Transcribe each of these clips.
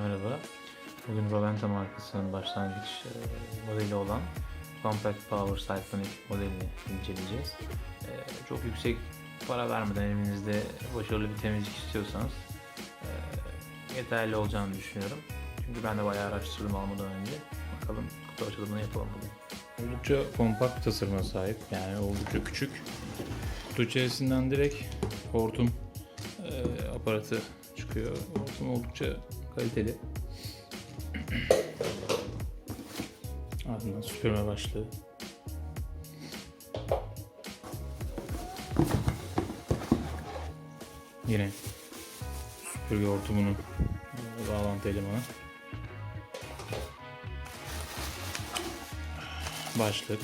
merhaba. Bugün Roventa markasının başlangıç e, modeli olan Compact Power Siphonic modelini inceleyeceğiz. E, çok yüksek para vermeden evinizde başarılı bir temizlik istiyorsanız e, yeterli olacağını düşünüyorum. Çünkü ben de bayağı araştırdım almadan önce. Bakalım kutu açılımını yapalım bugün. Oldukça kompakt tasarıma sahip. Yani oldukça küçük. Kutu içerisinden direkt hortum aparatı çıkıyor. Hortum oldukça kaliteli. Ardından süpürme başlığı. Yine süpürge hortumunun bağlantı elemanı. Başlık.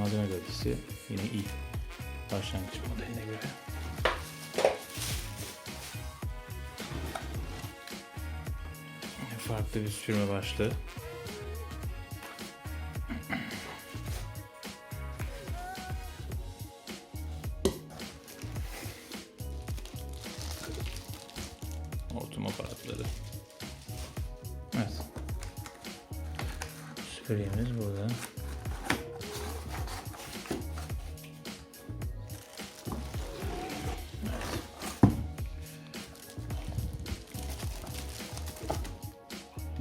Malzeme kalitesi yine iyi. Başlangıç modeline göre. Farklı bir sürme başlığı. Hortum aparatları. Evet. Süpürgemiz burada.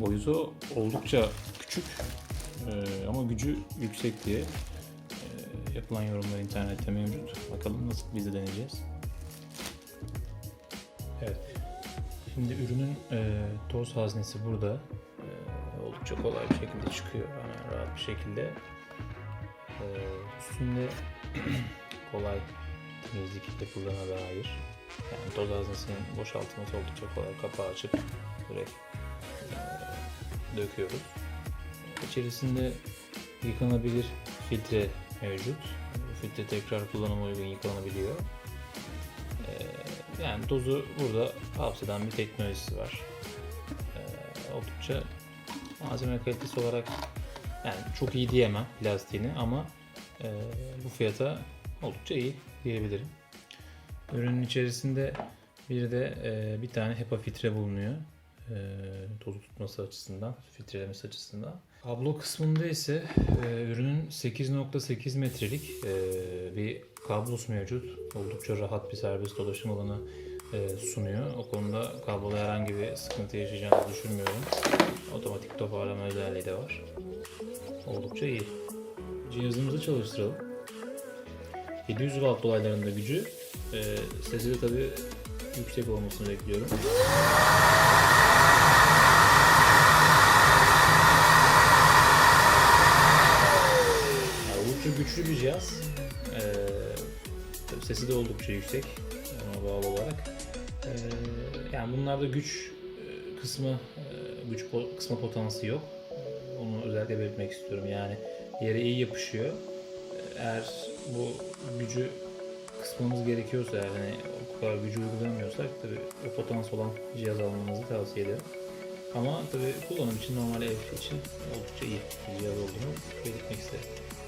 Boyutu oldukça küçük eee, ama gücü yüksek diye eee, yapılan yorumlar internette mevcut. Bakalım nasıl biz de deneyeceğiz. Evet. Şimdi ürünün eee, toz haznesi burada. Eee, oldukça kolay bir şekilde çıkıyor. Hemen rahat bir şekilde. Eee, üstünde kolay temizlik yapıldığına dair. Yani toz haznesinin boşaltılması oldukça kolay. Kapağı açıp direkt döküyoruz. İçerisinde yıkanabilir filtre mevcut. Filtre tekrar kullanıma uygun yıkanabiliyor. Ee, Yani tozu burada hapseden bir teknolojisi var. Ee, Oldukça malzeme kalitesi olarak yani çok iyi diyemem plastiğini ama e, bu fiyata oldukça iyi diyebilirim. Ürünün içerisinde bir de e, bir tane HEPA filtre bulunuyor e, tozu tutması açısından, filtrelemesi açısından. Kablo kısmında ise e, ürünün 8.8 metrelik e, bir kablosu mevcut. Oldukça rahat bir serbest dolaşım alanı e, sunuyor. O konuda kabloda herhangi bir sıkıntı yaşayacağını düşünmüyorum. Otomatik toparlama özelliği de var. Oldukça iyi. Cihazımızı çalıştıralım. 700 watt dolaylarında gücü, e, sesi de tabii yüksek olmasını bekliyorum. Oldukça güçlü bir cihaz. Ee, sesi de oldukça yüksek ona bağlı olarak. Ee, yani bunlarda güç e, kısmı e, güç kısmı potansiyeli yok. Ee, Onu özellikle belirtmek istiyorum. Yani yere iyi yapışıyor. Ee, Eğer bu gücü kısmamız gerekiyorsa hani o kadar gücü uygulamıyorsak tabii o potansiyel olan cihaz almanızı tavsiye ederim. Ama tabii kullanım için normal ev için oldukça iyi bir cihaz olduğunu belirtmek isterim.